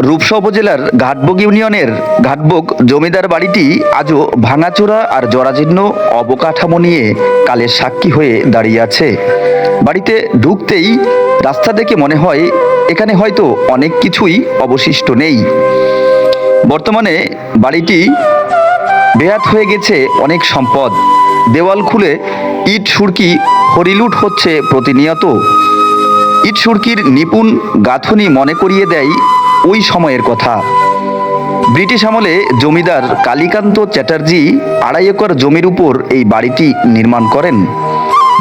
রূপসা উপজেলার ঘাটবগ ইউনিয়নের ঘাটবগ জমিদার বাড়িটি আজও ভাঙাচোরা আর জরাজীর্ণ অবকাঠামো নিয়ে কালের সাক্ষী হয়ে দাঁড়িয়ে আছে। বাড়িতে ঢুকতেই রাস্তা দেখে মনে হয় এখানে হয়তো অনেক কিছুই অবশিষ্ট নেই। বর্তমানে বাড়িটি বেহাত হয়ে গেছে অনেক সম্পদ। দেওয়াল খুলে ইট সুরকি হরিলুট হচ্ছে প্রতিনিয়ত। ইট সুরকির নিপুণ গাঁথনি মনে করিয়ে দেয় ওই সময়ের কথা। ব্রিটিশ আমলে জমিদার কালীকান্ত চ্যাটার্জি আড়াই একর জমির উপর এই বাড়িটি নির্মাণ করেন।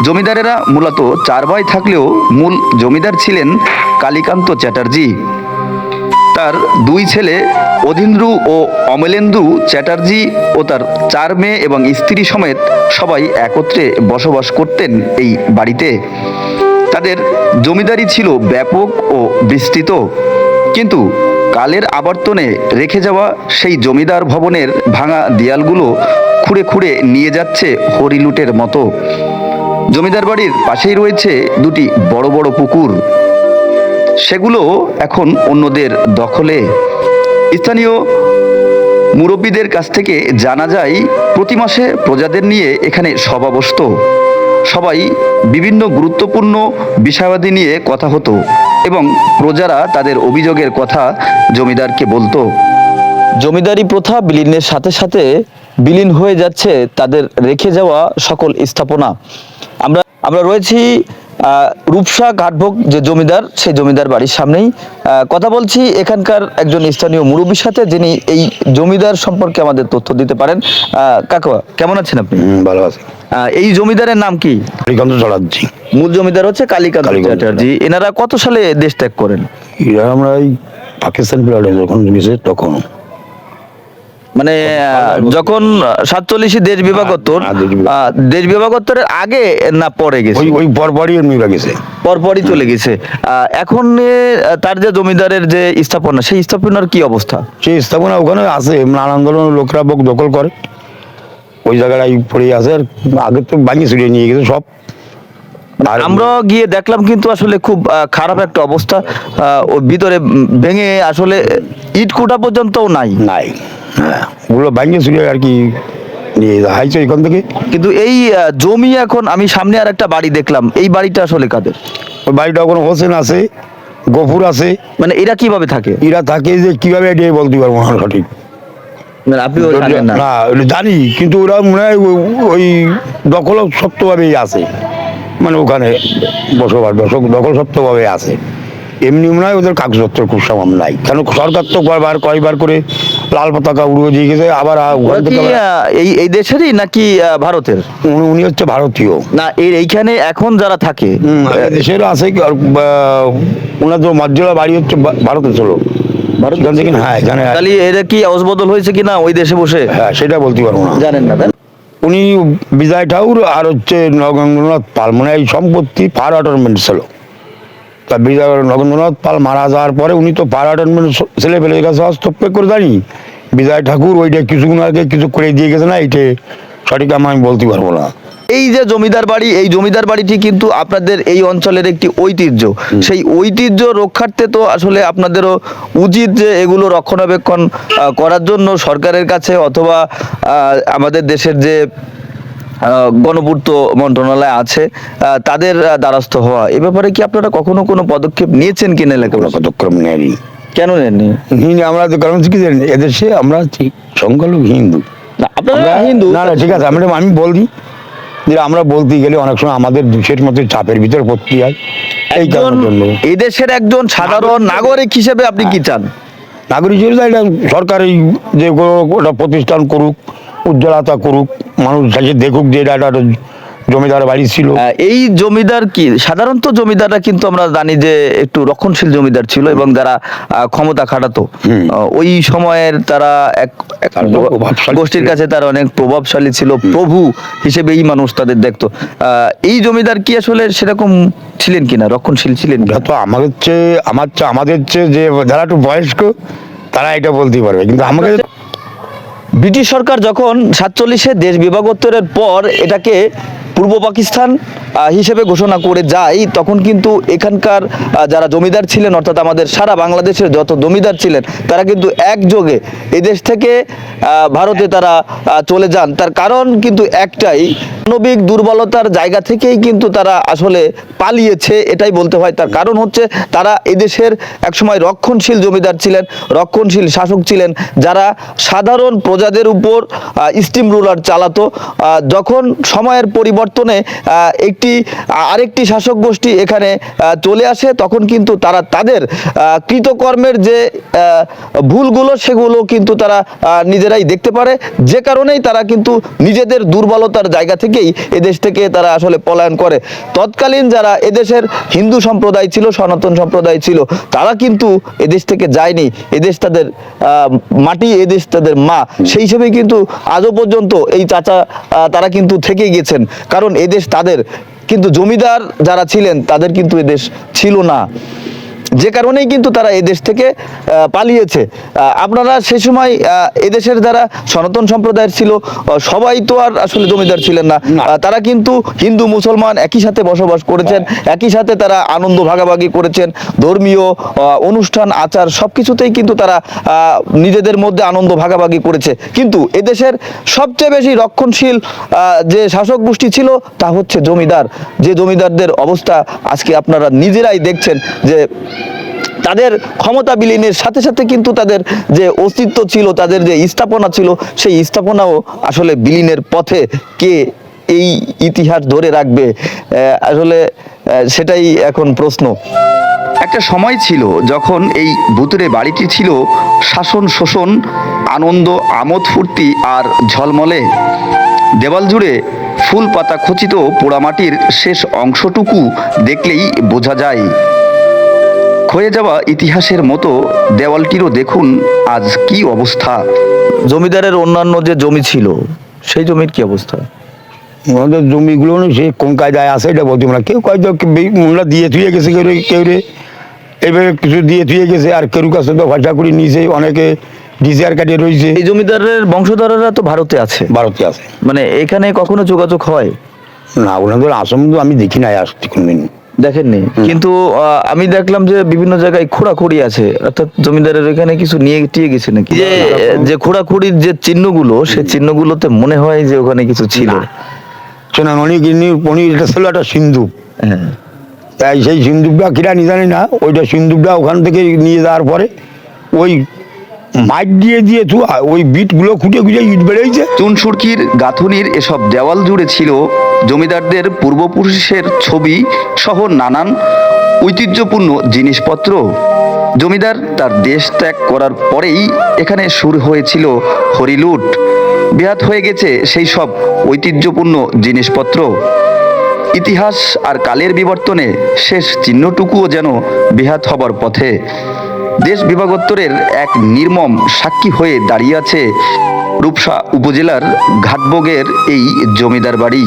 জমিদারেরা মূলত চার ভাই থাকলেও মূল জমিদার ছিলেন কালীকান্ত চ্যাটার্জি। তার দুই ছেলে অধীন্দ্রু ও অমলেন্দু চ্যাটার্জি ও তার চার মেয়ে এবং স্ত্রী সমেত সবাই একত্রে বসবাস করতেন এই বাড়িতে। তাদের জমিদারি ছিল ব্যাপক ও বিস্তৃত। কিন্তু কালের আবর্তনে রেখে যাওয়া সেই জমিদার ভবনের ভাঙা দেয়ালগুলো খুঁড়ে খুঁড়ে নিয়ে যাচ্ছে হরিলুটের মতো। জমিদার বাড়ির পাশেই রয়েছে দুটি বড় বড় পুকুর। সেগুলো এখন অন্যদের দখলে। স্থানীয় মুরব্বীদের কাছ থেকে জানা যায়, প্রতি মাসে প্রজাদের নিয়ে এখানে সভা বসত সবাই বিভিন্ন গুরুত্বপূর্ণ বিষয়াদি নিয়ে কথা হতো এবং প্রজারা তাদের অভিযোগের কথা জমিদারকে বলতো। জমিদারি প্রথা বিলীনের সাথে সাথে বিলীন হয়ে যাচ্ছে তাদের রেখে যাওয়া সকল স্থাপনা। আমরা আমরা রয়েছি রূপসা ঘাটভোগ যে জমিদার সেই জমিদার বাড়ির সামনেই কথা বলছি এখানকার একজন স্থানীয় মুরব্বীর সাথে যিনি এই জমিদার সম্পর্কে আমাদের তথ্য দিতে পারেন। কাকা কেমন আছেন আপনি? ভালো আছে। আহ, এই জমিদারের নাম কি? শ্রীকান্ত চড়াচ্ছি মূল জমিদার হচ্ছে কালীকান্ত কালীকান্ত চ্যাটার্জি। এনারা কত সালে দেশ ত্যাগ করেন? এরা আমরা এই পাকিস্তান যখন গেছে তখন মানে যখন সাতচল্লিশে দেশ বিভাগোত্তর হ্যাঁ, দেশ বিভাগ- আহ, বিভাগোত্তরের আগে না পরে গেছে? ওই পরপরই এমনি গেছে। পরপরই চলে গেছে। এখন তার যে জমিদারের যে স্থাপনা সেই স্থাপনার কি অবস্থা? সেই স্থাপনা ওখানে আছে নানা আন্দোলনের লোকরা বক দখল করে। ওই জায়গাটাই পড়ে আছে আর আগে তো ভাঙি ছড়িয়ে নিয়ে গেছে সব। আর আমরা গিয়ে দেখলাম কিন্তু আসলে খুব খারাপ একটা অবস্থা। ওর ভিতরে ভেঙে আসলে ইট কুটা পর্যন্তও নাই। নাই। হ্যাঁ ওগুলো ভাঙিয়ে ছড়িয়ে আর কি নিয়ে হাইছে এখান থেকে। কিন্তু এই আহ, জমি এখন আমি সামনে আর একটা বাড়ি দেখলাম। এই বাড়িটা আসলে কাদের? ওই বাড়িটা ওখানে হোসেন আছে গফুর আছে। মানে এরা কীভাবে থাকে? এরা থাকে যে কীভাবে এটাই বলতে পারব না সঠিক। মানে আপনিও জানেন না? না ওটা জানি কিন্তু ওরা মনে হয় ওই- ওই দখল সত্যভাবেই আছে। মানে ওখানে বসবাস দশক- দখল সত্যভাবে আছে। এমনি মনে হয় ওদের কাগজপত্র খুব সমান নাই। কেন সরকার তো কয়বার কয়বার করে লাল পতাকা উড়িয়ে দিয়ে গেছে আবার ওরা কি আহ, এই এই দেশেরই নাকি আহ, ভারতের? উনি- উনি হচ্ছে ভারতীয়। না এর এইখানে এখন যারা থাকে দেশের আছে কি, আর, বা, ওনার তো মর্যাদা বাড়ি হচ্ছে বা- ভারতে ছিল ভারত হ্যাঁ এখানে তাহলে এরা কি অসবদল হয়েছে কিনা ওই দেশে বসে? হ্যাঁ সেটা বলতে পারব না। জানেন না তাই না? উনি বিজয় ঠাকুর আর হচ্ছে নগেন্দ্রনাথ পাল মানে এই সম্পত্তি ফার অটোনমেন্ট ছিল। তা বিজয় নগেন্দ্রনাথ পাল মারা যাওয়ার পরে উনি তো ফায়ার অটোনমেন্ট ছেলে ফেলে গেছে হস্তক্ষেপ করে জানি বিজয় ঠাকুর ওইটা কিছুক্ষণ আগে কিছু করে দিয়ে গেছে না এইটা সঠিক আমি বলতে পারব না। এই যে জমিদার বাড়ি এই জমিদার বাড়িটি কিন্তু আপনাদের এই অঞ্চলের একটি ঐতিহ্য। সেই ঐতিহ্য রক্ষার্থে তো আসলে আপনাদেরও উচিত যে এগুলো রক্ষণাবেক্ষণ করার জন্য সরকারের কাছে অথবা আমাদের দেশের যে গণপূর্ত মন্ত্রণালয় আছে তাদের দ্বারস্থ হওয়া। এ ব্যাপারে কি আপনারা কখনো কোনো পদক্ষেপ নিয়েছেন কিনা এলাকায় পদক্ষেপ নেয়নি কেন নেননি? হিন্দু আমরা তো কারণ কি জানি এদেশে আমরা ঠিক সংখ্যালঘু হিন্দু। না, আপনারা হিন্দু। না না ঠিক আছে আমি আমি বলি যে আমরা বলতে গেলে অনেক সময় আমাদের দুশের মতো চাপের ভিতরে পড়তে হয়। এই কারণের জন্য। এই দেশের একজন সাধারণ নাগরিক হিসেবে আপনি কি চান? নাগরিক হিসেবে এটা সরকার যে কোনো প্রতিষ্ঠান করুক। উজ্জ্বলতা করুক মানুষ এসে দেখুক যে এটা একটা জমিদার বাড়ি ছিল। এই জমিদার কি সাধারণত জমিদাররা কিন্তু আমরা জানি যে একটু রক্ষণশীল জমিদার ছিল এবং যারা ক্ষমতা খাটাতো। ওই সময়ের তারা এক গোষ্ঠীর কাছে তারা অনেক প্রভাবশালী ছিল প্রভু হিসেবেই মানুষ তাদের দেখতো। এই জমিদার কি আসলে সেরকম ছিলেন কিনা? রক্ষণশীল ছিলেন? তো আমাদের চেয়ে আমার চেয়ে আমাদের চেয়ে যে যারা একটু বয়স্ক তারা এটা বলতেই পারবে। কিন্তু আমাকে ব্রিটিশ সরকার যখন সাতচল্লিশে দেশ বিভাগোত্তরের পর এটাকে পূর্ব পাকিস্তান হিসেবে ঘোষণা করে যায় তখন কিন্তু এখানকার যারা জমিদার ছিলেন অর্থাৎ আমাদের সারা বাংলাদেশের যত জমিদার ছিলেন তারা কিন্তু একযোগে এদেশ থেকে ভারতে তারা চলে যান। তার কারণ কিন্তু একটাই মানবিক দুর্বলতার জায়গা থেকেই কিন্তু তারা আসলে পালিয়েছে এটাই বলতে হয়। তার কারণ হচ্ছে তারা এদেশের একসময় রক্ষণশীল জমিদার ছিলেন রক্ষণশীল শাসক ছিলেন যারা সাধারণ প্রজাদের উপর স্টিম রুলার চালাতো। যখন সময়ের পরিবর্তনে আহ, একটি আরেকটি শাসক গোষ্ঠী এখানে চলে আসে। তখন কিন্তু তারা তাদের কৃতকর্মের যে ভুলগুলো সেগুলো কিন্তু তারা নিজেরাই দেখতে পারে। যে কারণেই তারা কিন্তু নিজেদের দুর্বলতার জায়গা থেকেই এদেশ থেকে তারা আসলে পলায়ন করে। তৎকালীন যারা এদেশের হিন্দু সম্প্রদায় ছিল, সনাতন সম্প্রদায় ছিল, তারা কিন্তু এদেশ থেকে যায়নি। এদেশ তাদের মাটি, এদেশ তাদের মা। সেই হিসেবে কিন্তু আজও পর্যন্ত এই চাচা তারা কিন্তু থেকে গেছেন। কারণ এদেশ তাদের কিন্তু জমিদার যারা ছিলেন তাদের কিন্তু এদেশ ছিল না। যে কারণেই কিন্তু তারা এদেশ থেকে পালিয়েছে। আপনারা সে সময় এদেশের যারা সনাতন সম্প্রদায়ের ছিল সবাই তো আর আসলে জমিদার ছিলেন না। তারা কিন্তু হিন্দু মুসলমান একই সাথে বসবাস করেছেন একই সাথে তারা আনন্দ ভাগাভাগি করেছেন ধর্মীয় অনুষ্ঠান আচার সব কিছুতেই কিন্তু তারা নিজেদের মধ্যে আনন্দ ভাগাভাগি করেছে। কিন্তু এদেশের সবচেয়ে বেশি রক্ষণশীল যে শাসক গোষ্ঠী ছিল তা হচ্ছে জমিদার। যে জমিদারদের অবস্থা আজকে আপনারা নিজেরাই দেখছেন যে তাদের ক্ষমতা বিলীনের সাথে সাথে কিন্তু তাদের যে অস্তিত্ব ছিল, তাদের যে স্থাপনা ছিল, সেই স্থাপনাও আসলে বিলীনের পথে কে এই ইতিহাস ধরে রাখবে আসলে সেটাই এখন প্রশ্ন। একটা সময় ছিল যখন এই ভুতুরে বাড়িটি ছিল শাসন, শোষণ, আনন্দ, আমোদ, ফুর্তি আর ঝলমলে। দেওয়াল জুড়ে ফুল পাতা খচিত পোড়ামাটির শেষ অংশটুকু দেখলেই বোঝা যায়। ক্ষয়ে যাওয়া ইতিহাসের মতো দেওয়ালটিরও দেখুন আজ কি অবস্থা। জমিদারের অন্যান্য যে জমি ছিল সেই জমির কি অবস্থা? আমাদের জমিগুলো না সে কোন কায়দায় আছে এটা বলতে না। কেউ কায়দা দিয়ে থুয়ে গেছে কেউ রে- কেউ রে। এইভাবে কিছু দিয়ে থুয়ে গেছে আর কেউ কাছে তো ভাষা করে নিয়েছে অনেকে ডিসিআর কাটিয়ে রয়েছে। এই জমিদারের বংশধররা তো ভারতে আছে। ভারতে আছে। মানে এখানে কখনো যোগাযোগ হয়? না ওনাদের আসাম তো আমি দেখি নাই আসছি কোনদিন। দেখেননি। কিন্তু আমি দেখলাম যে বিভিন্ন জায়গায় খোঁড়াখুড়ি আছে। অর্থাৎ জমিদারের এখানে কিছু নিয়ে টিয়ে গেছে নাকি? যে যে খোঁড়াখুড়ির যে চিহ্নগুলো সে চিহ্নগুলোতে মনে হয় যে ওখানে কিছু ছিল। সোনামণি গিনি পনির এটা ছিল একটা সিন্ধুক। হ্যাঁ। তাই সেই সিন্দুকটা কিরা নি জানি না ওইটা সিন্দুকটা ওখান থেকে নিয়ে যাওয়ার পরে ওই মাইট দিয়ে দিয়ে ওই বিটগুলো খুঁটে খুঁটে ইট বেড়েছে চুনসুরকির গাঁথুনির এসব দেওয়াল জুড়ে ছিল জমিদারদের পূর্বপুরুষের ছবি সহ নানান ঐতিহ্যপূর্ণ জিনিসপত্র। জমিদার তার দেশ ত্যাগ করার পরেই এখানে শুরু হয়েছিল হরিলুট বেহাত হয়ে গেছে সেই সব ঐতিহ্যপূর্ণ জিনিসপত্র। ইতিহাস আর কালের বিবর্তনে শেষ চিহ্নটুকুও যেন বেহাত হবার পথে। দেশ বিভাগোত্তরের এক নির্মম সাক্ষী হয়ে দাঁড়িয়ে আছে রূপসা উপজেলার ঘাটবগের এই জমিদার বাড়ি।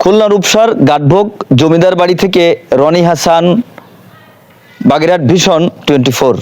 খুলনা রূপসার ঘাটভোগ জমিদার বাড়ি থেকে রনি হাসান, বাগেরহাট ভীষণ টোয়েন্টি ফোর।